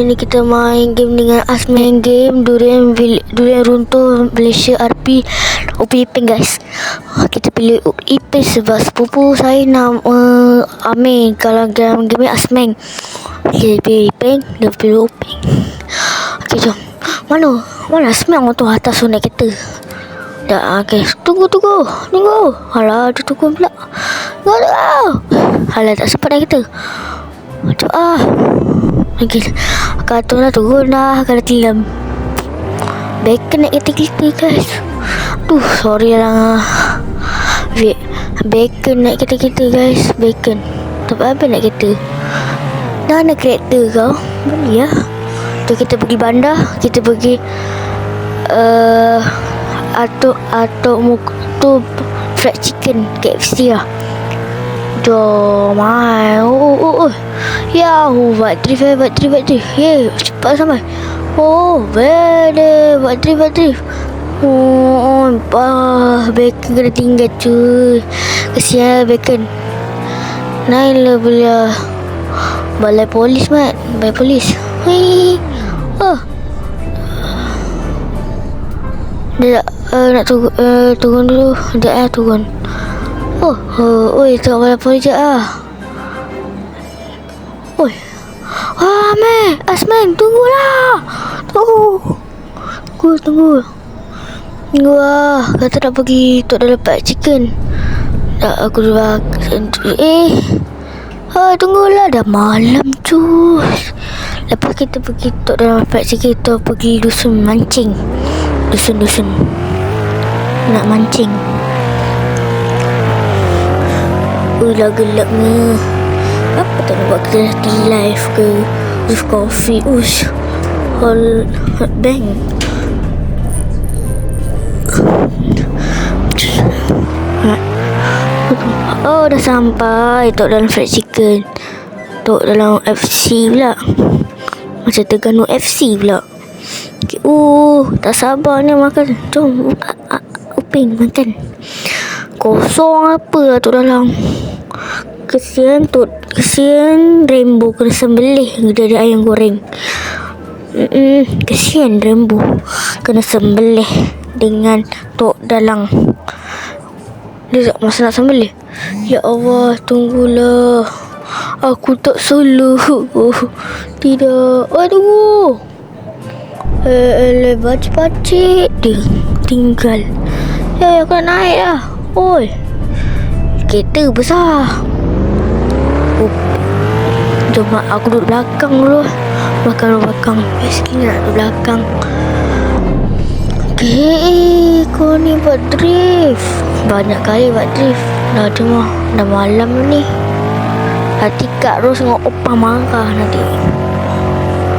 Hari ni kita main game dengan main game Durian Vil- Durian Runtuh Malaysia RP Upi Ipin guys Ah, Kita pilih Ipin sebab sepupu saya nama uh, Amin Kalau dalam game ni Asmeng Kita pilih Ipin Dia pilih Upin Okay jom Mana? Mana Asmeng tu atas naik kereta Dah, okay. Tunggu, tunggu. Tunggu. Alah, dia tunggu pula. Tunggu, tunggu. Alah, tak sempat dah kita. Macam ah. Okay. Kartun dah turun dah. Kena tilam. Bacon nak kita kita guys. Duh, sorry lah. Bacon nak kita kita guys. Bacon. Tapi apa nak kita? Dah ada kereta kau? Boleh ya. Tu kita pergi bandar. Kita pergi... Uh, atau atau muk tu fried chicken KFC lah. Jom mai. Oh, oh, oh. Ya, oh, buat eh, buat drift, buat. Yeah, cepat sampai. Oh, bede, buat drift, buat drift. Oh, bah, bacon kena tinggal cuy. Kesian bacon. Naik lah pula. Balai polis, mat. Balai polis. Hei. Oh. Dia uh, nak turun, uh, turun dulu. Sekejap lah turun. Oh, oh, oi, tengok balai polis sekejap lah. Oi. Ah, Amel. Asman, tunggulah. Tunggu. Tunggu, tunggu. Tunggu lah. Kata nak pergi Tok dah dapat chicken. Tak, aku dah Eh. Ah, tunggulah. Dah malam, cus. Lepas kita pergi Tok dah dapat chicken, kita pergi dusun mancing. Dusun-dusun. Nak mancing. Ulah gelapnya. Apa tak nak buat hati live ke? With coffee. Ush. Hall bank. Oh dah sampai Tok dalam fried chicken Tok dalam FC pula Macam Terengganu FC pula okay. Uh tak sabar ni makan Jom uh, uh, Upin makan Kosong apa lah Tok dalam. Kesian Tok Kesian Rainbow kena sembelih Dari ayam goreng. Mm-mm, kesian Rainbow Kena sembelih Dengan Tok dalang. Dia tak masa nak sembelih. Ya Allah Tunggulah. Aku tak salah oh, Tidak. Oh tunggu. Eh, eh pacik-pacik dia tinggal. Eh, aku nak naik lah. Oi. Kereta besar. Oh. Jom aku duduk belakang dulu. Belakang belakang. Best nak duduk belakang. Okay, kau ni buat drift. Banyak kali buat drift. Dah cuma dah malam ni. Hati Kak Ros dengan Opa marah nanti.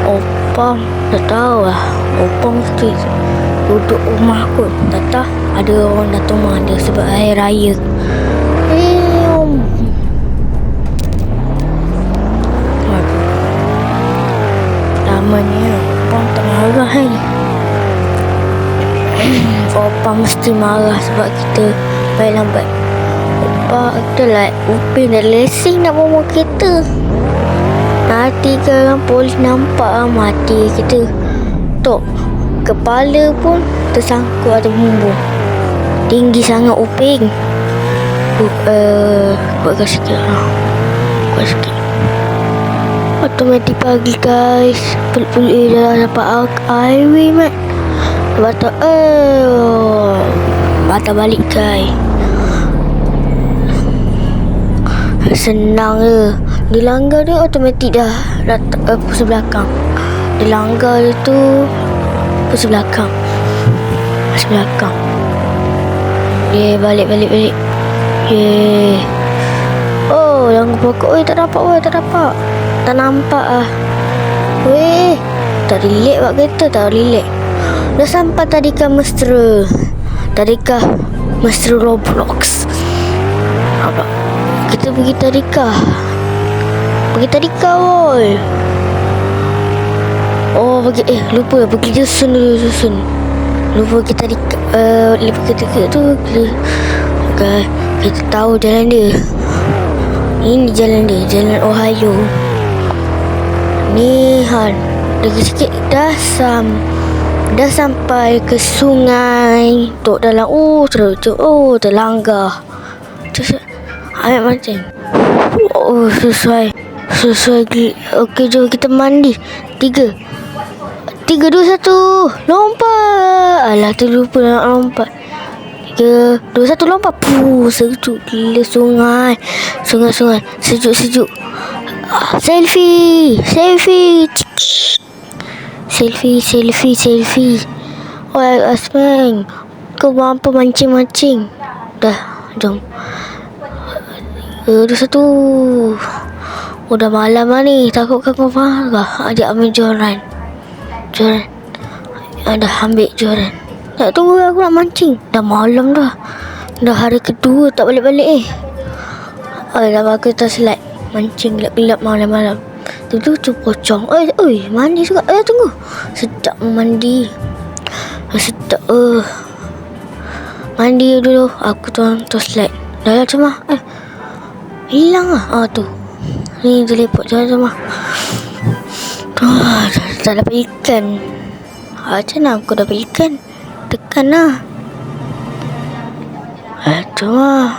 Opa tak tahu lah. Opa mesti duduk rumah kot. Tak tahu ada orang datang rumah dia sebab hari raya. Eh. Lamanya Opa tak marah kan. Opa mesti marah sebab kita baik lambat. Opa kita like Upin dah lesen nak bawa kereta. Nanti kan polis nampak lah mati kita. Tok, kepala pun tersangkut atas bumbung. Tinggi sangat Upin. Uh, uh, buatkan sikit lah. Buat sikit. Automatik pagi guys. Pelik-pelik dah dapat highway mat. Lepas tu, eh, patah balik guys. Senang je Dia langgar dia automatik dah Datang uh, pusat belakang Dia langgar dia tu Pusat belakang Pusat belakang Yeay balik balik balik. Yeay Oh langgar pokok Oi tak dapat oi tak dapat Tak nampak ah. Weh Tak relate buat kereta tak relate. Dah sampai tadi kan mesra? Tadikah Mesra Roblox? Apa? Kita pergi tadika Pergi tadika boy Oh pergi Eh lupa Pergi dusun dulu dusun Lupa pergi tadika uh, Lupa kita ke tu kita, kita tahu jalan dia. Ini jalan dia Jalan Ohio. Ni Han Lagi sikit dah sam Dah sampai ke sungai Tok dalam Oh terus Oh terlanggar Terus Ambil macam Oh sesuai Sesuai Okey jom kita mandi. Tiga Tiga dua satu Lompat Alah terlupa nak lompat Tiga Dua satu lompat Puh Sejuk gila sungai Sungai-sungai Sejuk-sejuk ah, Selfie Selfie Selfie, selfie, selfie. Wah, Asman. Kau mampu mancing-mancing. Dah, jom. Uh, satu. Udah malam lah ni. Takut kau faham kah? Ajak ambil joran. Joran. Dah ambil joran. Tak tunggu aku nak mancing. Dah malam dah. Dah hari kedua tak balik-balik eh. Alah, aku tak selai. Mancing gelap-gelap malam-malam. Tu tu pocong. Oi, oi, mandi juga. Eh, tunggu. Sedap mandi. Sedap. Uh. Mandi dulu. Aku tuan tu slide. Dah lah cuma. Eh. Hilang ah. Ah tu. Ni teleport jangan cuma. Ah, tak dapat ikan. Macam mana aku dapat ikan? Tekan lah. Eh, cuma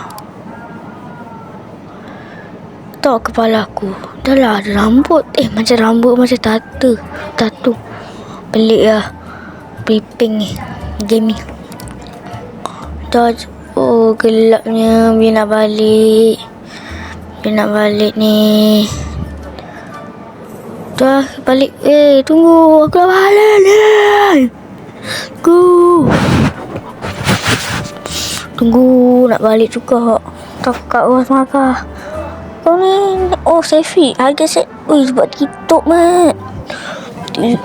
tak kepala aku. Dah lah ada rambut. Eh macam rambut macam tata Tatu. Pelik lah. Piping ni. Game ni. Dah Oh gelapnya. Biar nak balik. Biar nak balik ni Dah balik. Eh tunggu. Aku nak balik Tunggu. Tunggu. Nak balik juga Tak kat rumah makan kau ni Oh selfie Harga set Ui buat TikTok mat.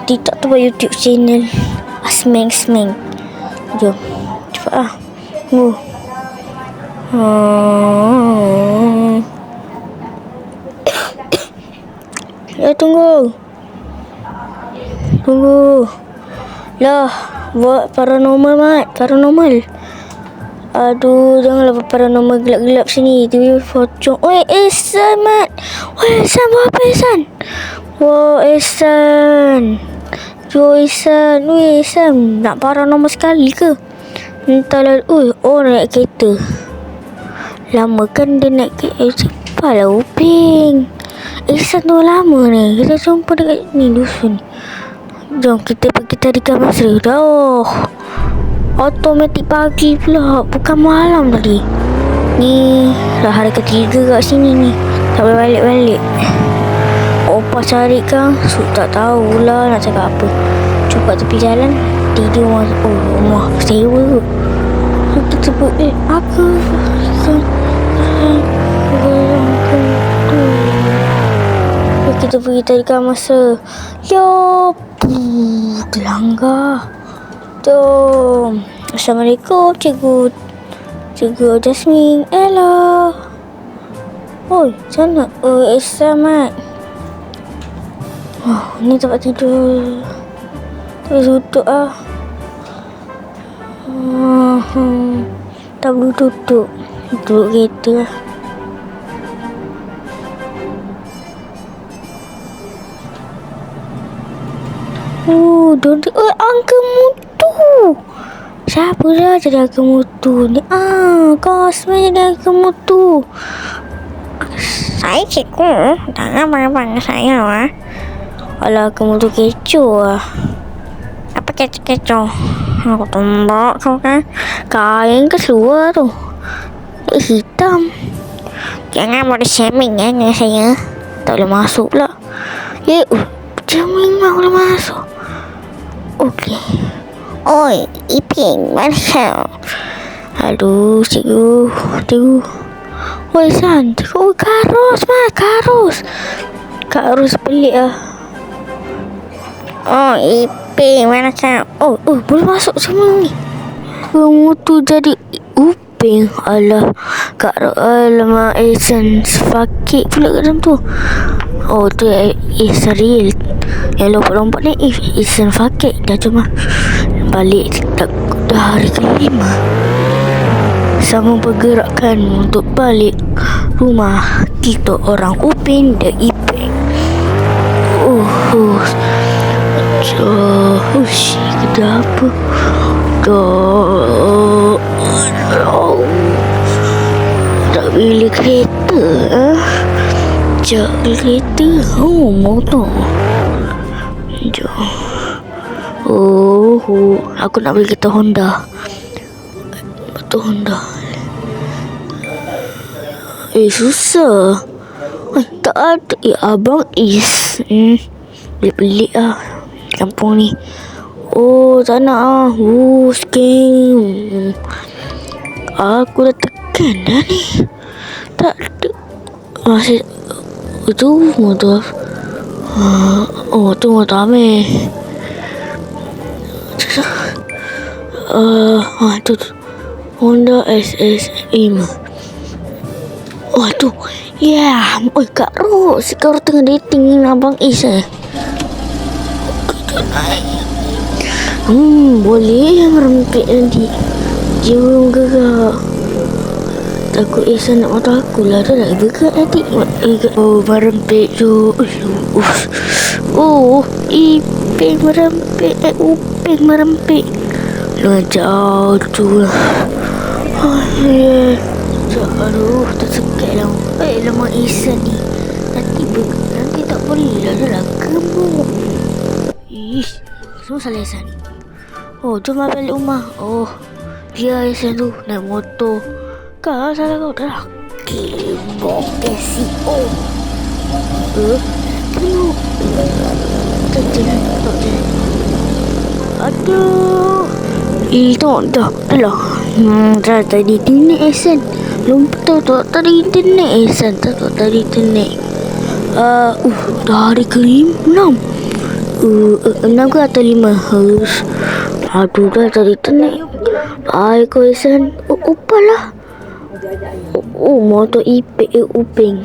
TikTok tu buat YouTube channel. Asmeng Smeng Jom. Cepat lah. Tunggu. Hmm. Ya tunggu Tunggu Lah Buat paranormal mat Paranormal Aduh, janganlah paranormal gelap-gelap sini. Tiba-tiba pocong. Oi, Ehsan, Mat. Oi, Ehsan, buat apa, Ehsan? Wah, Ehsan. Jo, Ehsan. Oi, Ehsan. Nak paranormal sekali ke? Entahlah. Ui, oh, naik kereta. Lama kan dia naik kereta. Eh, cepatlah, Uping. Ehsan tu lama ni. Kita jumpa dekat ni, dusun. Jom, kita pergi tarikan masa. Dah. Automatik pagi pula. Bukan malam tadi. Ni Dah hari ketiga kat sini ni. Tak boleh balik-balik Opa cari kan so, Tak tahulah nak cakap apa. Cuba tepi jalan. Tidur rumah Oh rumah. Sewa Kita sebut Eh aku Kita pergi tarikan masa Yo Gelanggar Assalamualaikum. Assalamualaikum cikgu. Cikgu Jasmine. Hello. Oi, sana. Oh, selamat. Oh, ni tempat tidur. Tak tutup ah. Oh, hmm. Tak boleh tutup. Duduk kereta lah. Oh, don't... Oh, angka muda mutu. Siapa dah jadi harga mutu ni? Ah, sebenarnya jadi harga mutu. Saya cikgu. Jangan bangga-bangga saya lah. Alah, harga mutu kecoh lah. Apa kecoh-kecoh? Aku tembak kau kan. Kain ke seluar tu. Eh, hitam. Jangan boleh shaming ya dengan saya. Tak boleh masuk pula. Ya, uh, jamin lah boleh masuk. Oi, Iping, kau? Aduh, cikgu, cikgu. Oi, San, cikgu, karus, mah, karus. Karus pelik lah. Oh, Iping, kau? Oh, oh, boleh masuk semua ni. Kamu tu jadi Uping. Alah, Kak Alamak, Ehsan fakir pula kat dalam tu. Oh, tu Israel. Yang lompat-lompat ni, Ehsan fakir. Dah cuma balik tak dah hari kelima sama bergerakkan untuk balik rumah kita orang Upin dan Ipin uh, uh. Dah, hush, kita? Dah, tak pilih kereta, eh? Jak kereta, oh, motor. Jom. Oh, oh, aku nak beli kereta Honda. Kereta Honda. Eh, susah. Eh, tak ada. Eh, abang is. Hmm. Pelik-pelik lah. Kampung ni. Oh, tak nak ah. Oh, scam. Aku dah tekan dah ni. Tak ada. Masih. Itu motor. Ah, Oh, tu motor Amir. Uh, ah, tu, tu. Honda SSM. Oh, tu. Ya, yeah. oi Kak Ros, kau tengah dating Abang Is eh. Hmm, boleh merempit nanti. Dia belum gerak. Takut Ihsan nak mata aku lah Dah nak gerak nanti Eh, Oh merempit tu. Oh Iping merempit Eh merempit Lu jauh tu. Lah Oh yeah Aduh tersekat lah. Eh lama Ihsan ni. Nanti ber Nanti tak boleh lah Dah lah gemuk. Ish Semua salah Ihsan Oh jom lah balik rumah. Oh Biar Ihsan tu Naik motor. Kau salah kau dah lah. Kebok SEO. Eh, tengok. Tak jalan, tak jalan. Aduh. Eh, tengok dah. Alah. Hmm, dah tadi internet Esen. Betul tu tadi internet Esen. Tak tahu tadi internet. Uh, uh, dah hari ke enam. Uh, uh, enam ke atau lima? Harus. Aduh, dah tadi internet. Hai, kau Esen. Uh, upah lah. Oh, motor ipik eh, uping.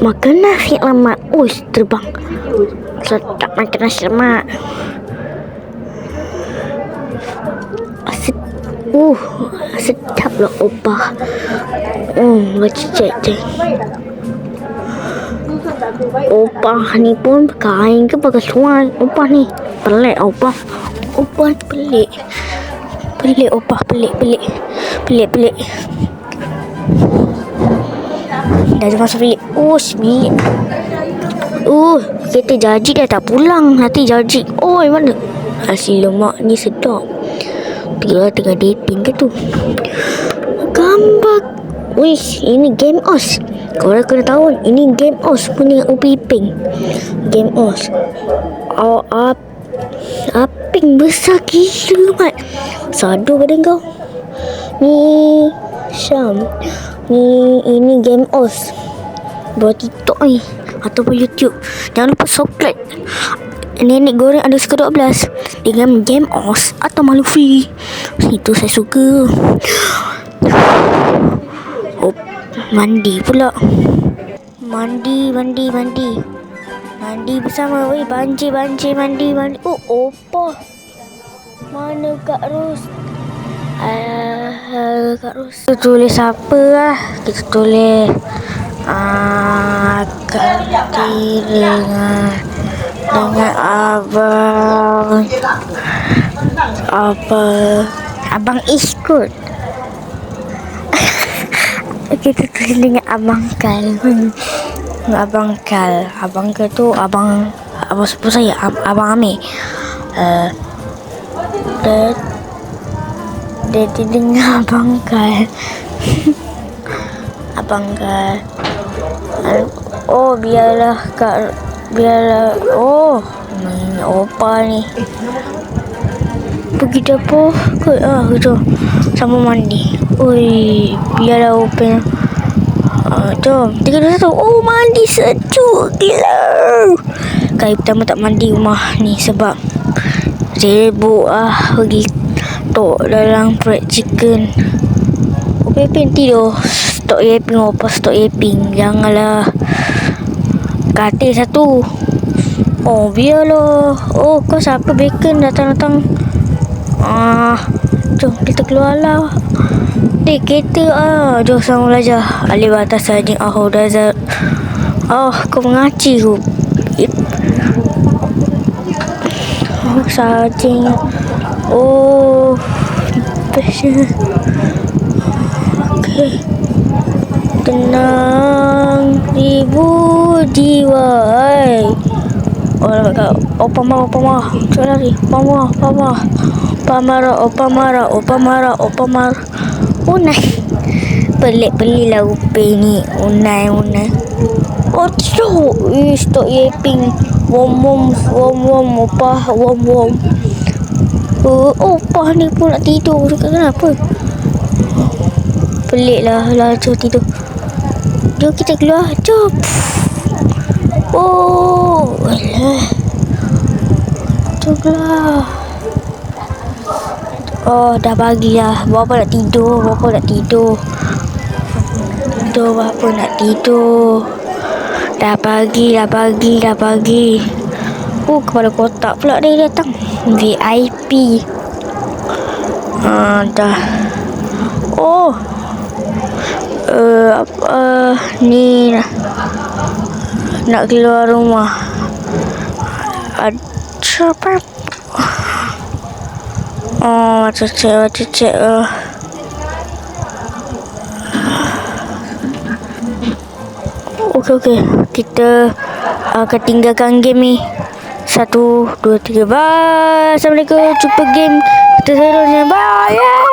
Makan nasi lemak. Uish, terbang. Sedap makan nasi lemak. Uh, sedap lah opah. Hmm, baca cek cek. Opah ni pun kain ke pakai suai. Opah ni. Pelik opah. Opah pelik. Pelik opah, pelik, pelik. Pelik, pelik. Dah jom masuk bilik. Oh, bilik. Uh, kereta jaji dah tak pulang. Nanti jaji. Oh, mana? Nasi lemak ni sedap. Dia tengah dating ke tu? Gambar. Wish, ini game os. Korang kena tahu, ini game os punya Upi Pink. Game os. Oh, up. Aping besar gila, Mat. Sadu badan kau. Ni, Syam. Ni, ini game os. Buat TikTok ni. Ataupun YouTube. Jangan lupa subscribe. Nenek goreng ada suka 12 Dengan game os Atau malu free. Itu saya suka. Oh Mandi pula. Mandi Mandi Mandi. Mandi bersama. Weh banjir banjir Mandi mandi. Oh opa. Mana Kak Ros? Uh, Kak Ros. Kita tulis apa lah? Kita tulis uh, Kak dengan dengan abang. Apa? Abang ikut kita tulis dengan abang kal. Dengan abang kal. Abang kal tu abang abang sepupu saya ab, abang Amir. Uh, dia dia dengan abang kal. Abang kal. Oh biarlah kak biarlah oh ni opa ni. Pergi dapur ke ah tu sama mandi. Oi biarlah open. Ah jom tiga dua satu. Oh mandi sejuk gila. Kali pertama tak mandi rumah ni sebab sibuk ah pergi tok dalam fried chicken. Opin tidur Stok yaping Opa stok yaping Janganlah katil satu. Oh biarlah Oh kau siapa? Bacon datang-datang. Ah, Jom kita keluar lah. Eh kereta. Ah. Jom sama belajar. Alif atas sajing Oh dah Oh kau mengaci ku saja. Oh, bestnya. Okey. Tenang ribu jiwa. Hai. Oh, kau. Opa marah, opa marah. Cepat lari. Opa marah, opa marah. Opa marah, opa marah, opa marah, opa marah. Unai. Pelik-pelik lah upin ni. Unai, unai. Oh, stop. Eh, stop yapping. Wom, wom, wom, wom. Opa, wom, wom. Oh, opa ni pun nak tidur. Kenapa? Pelik lah. Lah, tidur. Jom kita keluar. Jom. Oh, alah. Jomlah. Oh, dah pagi lah. Bapa nak tidur. Bapa nak tidur. Tidur, bapa nak tidur. Dah pagi, dah pagi, dah pagi. Oh, kepala kotak pula dia datang. VIP. Ah, dah. Oh. Uh, apa, uh, ni lah. Nak keluar rumah. Ada apa? Oh, macam cek, macam cek. Uh. Okey, okey. Kita akan tinggalkan game ni. Satu, dua, tiga. Bye. Assalamualaikum. Jumpa game kita seterusnya. Bye. Yeah.